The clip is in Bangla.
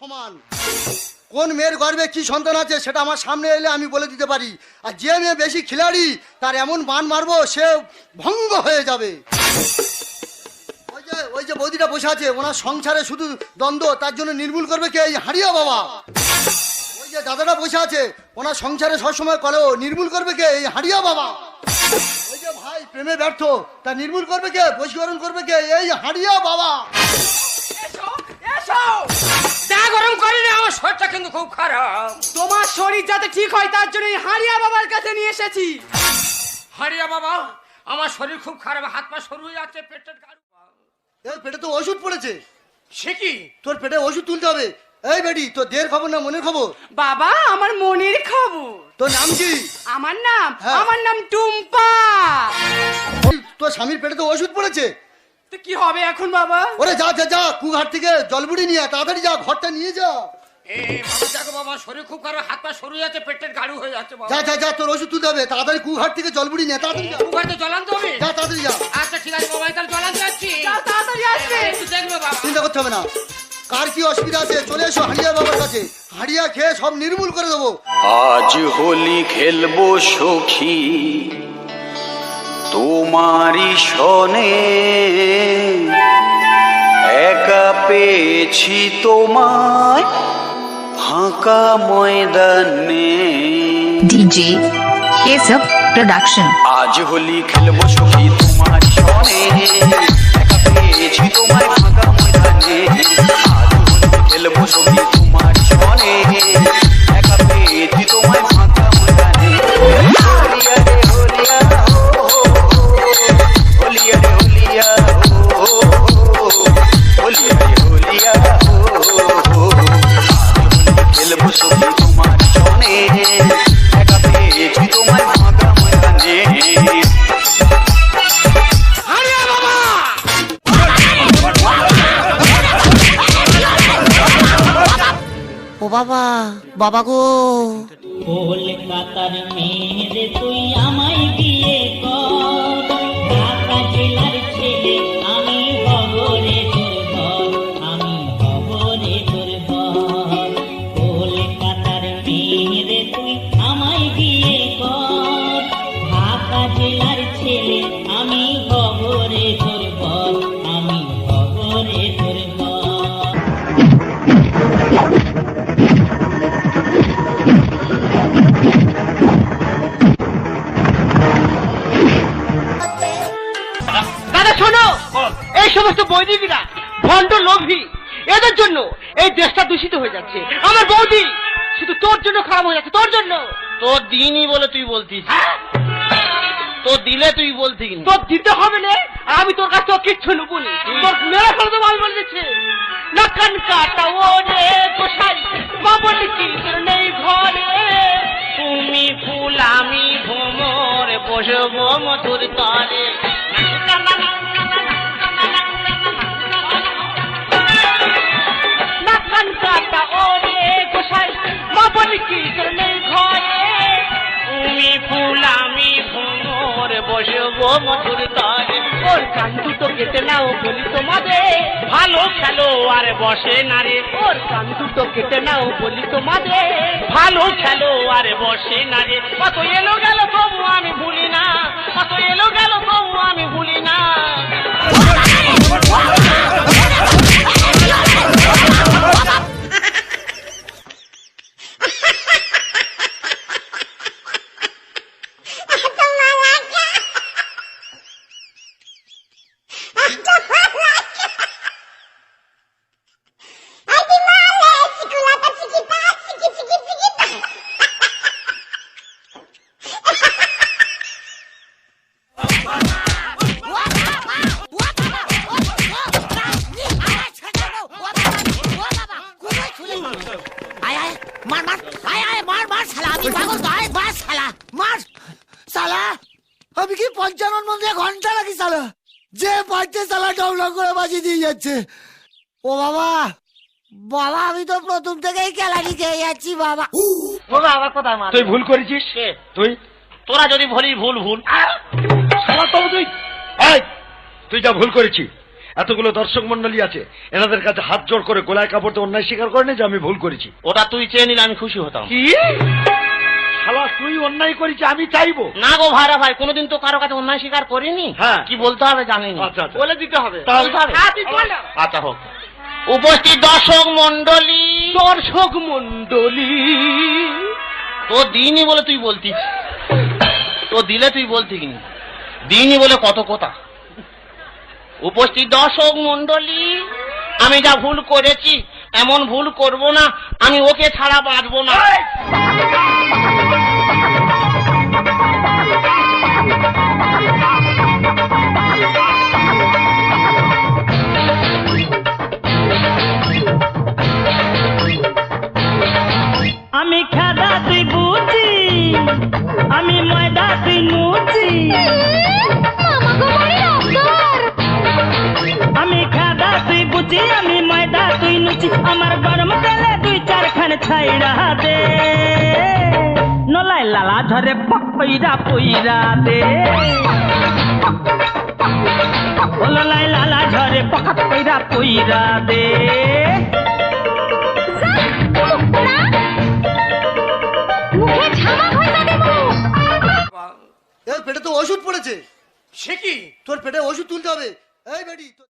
সমান। কোন মেয়ের গর্বে কি সন্তান আছে সেটা আমার সামনে এলে আমি বলে দিতে পারি। আর যে মেয়ে বেশি খিলাড়ি, তার এমন মান মারবো, সে ভঙ্গ হয়ে যাবে। ওই যে ওই যে বৌদিটা বসে আছে, ওনার সংসারে শুধু দ্বন্দ্ব, তার জন্য নির্মূল করবে কে? এই হারিয়া বাবা। ওই যে দাদাটা বসে আছে, ওনার সংসারে সবসময় কলেও নির্মূল করবে কে? এই হারিয়া বাবা। ওই যে ভাই, প্রেমে ব্যর্থ, তা নির্মূল করবে কে? বশীকরণ করবে কে? এই হারিয়া বাবা। এসো এসো। গরম করি না আমার শরীরটা কিন্তু খুব খারাপ। তোমার শরীর যাতে ঠিক হয় তার জন্য হারিয়া বাবার কাছে নিয়ে এসেছি। হারিয়া বাবা আমার শরীর খুব খারাপ হাত পা সরু হয়ে যাচ্ছে পেটের গাড়ু এই পেটে তো ওষুধ পড়েছে। সে কি? তোর পেটে ওষুধ তুলতে হবে। এই বেডি তোর দের খবর না মনের খবর? বাবা আমার মনের খবর। তোর নাম কি? আমার নাম হ্যাঁ। আমার নাম টুম্পা। তোর স্বামীর পেটে তো ওষুধ পড়েছে। তো কি হবে এখন বাবা? ওরে যা যা যা কুঘাট থেকে জলবুড়ি নিয়ে তাড়াতাড়ি যা ঘরটা নিয়ে যা। এ বাবা দেখো বাবা শরীর খুব খারাপ হাত পা সরু যাচ্ছে পেটের গাড়ু হয়ে যাচ্ছে যা যা যা তোর ওষুধ তুলতে হবে তাড়াতাড়ি কুঘাট থেকে জলবুড়ি নিয়ে তাড়াতাড়ি যা। হবে? যা তাড়াতাড়ি যা। আচ্ছা ঠিক আছে বাবা তাহলে জলান যাচ্ছি। তাড়াতাড়ি আসবে। দেখবে বাবা। চিন্তা করতে হবে না। কার কি অসুবিধা আছে? চলে এসো হাড়িয়া বাবার কাছে। হাড়িয়া খেয়ে সব নির্মূল করে দেবো। আজ হোলি খেলব সখী। তোমারই সনে একা পেয়েছি তোমায় ফাঁকা ময়দানে। ডিজে Kesab প্রোডাকশন আজ হোলি খেলব সখী তোমার সনে ও বাবা বাবা গো। কলকাতার মেয়েরে তুই আমায় বিয়ে কর। এই সমস্ত বৈদিকরা ভণ্ড লোভী এদের জন্য এই দেশটা দূষিত হয়ে যাচ্ছে। আমার বৌদি শুধু তোর জন্য খারাপ হয়ে যাচ্ছে তোর জন্য। তোর দিনই বলে তুই বলতিস। তোর দিলে তুই বলতি তোর দিতে হবে না আমি তোর কাছে কিচ্ছু নেব তোর মেরে ফেলে দেবো আমি বলে দিচ্ছি। নাকান কাটা ওরে গোসাই বাবন কি তোর নেই ঘরে। তুমি ফুল আমি ভোমর বসবো মধুর তরে। ভোমর গো মধুর তরে ওর কান দুটো কেটে নাও বলি তোমাদের। ভালো খেলো আর বসে না রে। ওর কান দুটো কেটে নাও বলি তোমাদের। ভালো খেলো আর বসে না রে। কত এলো গেল তবু আমি ভুলি না। কত এলো গেল তবু আমি ভুলি না। পঞ্চানন মন্দিরে ঘণ্টা লাগি শালা যে পাচ্ছে শালা ডবল করে বাজি দিয়ে যাচ্ছে। ও বাবা বাবা আমি তো প্রথম থেকেই কেলানি খেয়ে যাচ্ছি বাবা। ও বাবা কথা মার। তুই ভুল করেছিস? তুই? তোরা যদি ভুলি ভুল। ভুল শালা তবু তুই। এই তুই যা ভুল করেছিস এতগুলো দর্শক মন্ডলী আছে এনাদের কাছে হাত জোড় করে গোলায় কাপড়তে অন্যায় স্বীকার করেনি যে আমি ভুল করেছি। ওটা তুই চেয়ে নিলে আমি খুশি হতাম। কি? শালা তুই অন্যায় করেছি আমি চাইব। না গো ভাইরা ভাই কোনোদিন তো কারও কাছে অন্যায় স্বীকার করিনি। হ্যাঁ। কি বলতে হবে জানিনি। আচ্ছা, আচ্ছা। বলে দিতে হবে। তাহলে- বলতে হবে? হ্যাঁ, তুই বল। আচ্ছা হোক। উপস্থিত দর্শক মন্ডলী দর্শক মন্ডলী তো দিইনি বলে তুই বলতিস। তো দিলে তুই বলতি কিনি দিইনি বলে কত কথা। উপস্থিত দর্শক মন্ডলী আমি যা ভুল করেছি এমন ভুল করব না আমি ওকে ছাড়া বাঁচবো না। আমি ময়দা তুই নুচি আমার গরম তেলে দুই চার খান ছাইড়া দে। নলাই লালা ঝরে পইরা পইরা দে। ও ললাই লালা ঝরে পকাত পইরা পইরা দে। পেটে তো ওষুধ পড়েছে। সে কি? তোর পেটে ওষুধ তুলতে হবে। এই বেটি